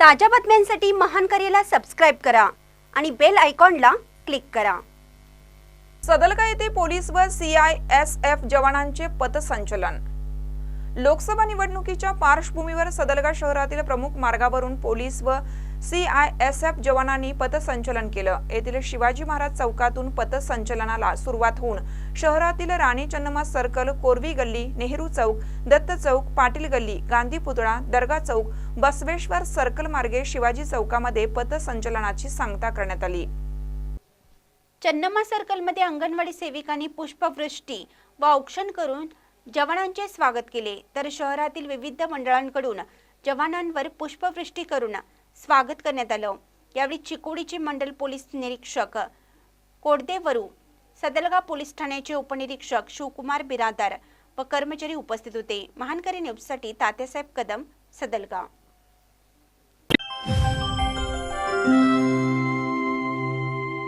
ताज्या बातम्यांसाठी महान करेला सबस्क्राईब करा आणि बेल आयकॉनला क्लिक करा. सदलगा येथे पोलीस व सीआयएसएफ जवानांचे पथसंचलन. लोकसभा निवडणुकीच्या पार्श्वभूमीवर सदलगा शहरातील प्रमुख मार्गावरून पोलीस व सीआयएसएफ जवानांनी पथसंचलन केलं. येथील शिवाजी महाराज चौकातून पथसंचलनाला सुरुवात होऊन शहरातील राणी चन्नमा सर्कल कोरवी गल्ली नेहरू चौक दत्त चौक पाटील गल्ली गांधी पुतळा दर्गा चौक बसवेश्वर सर्कल मार्गे शिवाजी चौकामध्ये पथसंचलनाची सांगता करण्यात आली. चन्नमा सर्कलमध्ये अंगणवाडी सेविकांनी पुष्पवृष्टी व औक्षण करून जवानांचे स्वागत केले. तर शहरातील विविध मंडळांकडून जवानांवर पुष्पवृष्टी करून स्वागत करण्यात आलं. यावेळी चिकोडीचे मंडल पोलीस निरीक्षक कोडदेवरू सदलगा पोलीस ठाण्याचे उपनिरीक्षक शिवकुमार बिरादार व कर्मचारी उपस्थित होते. महानकरी न्यूजसाठी तात्यासाहेब कदम सदलगा.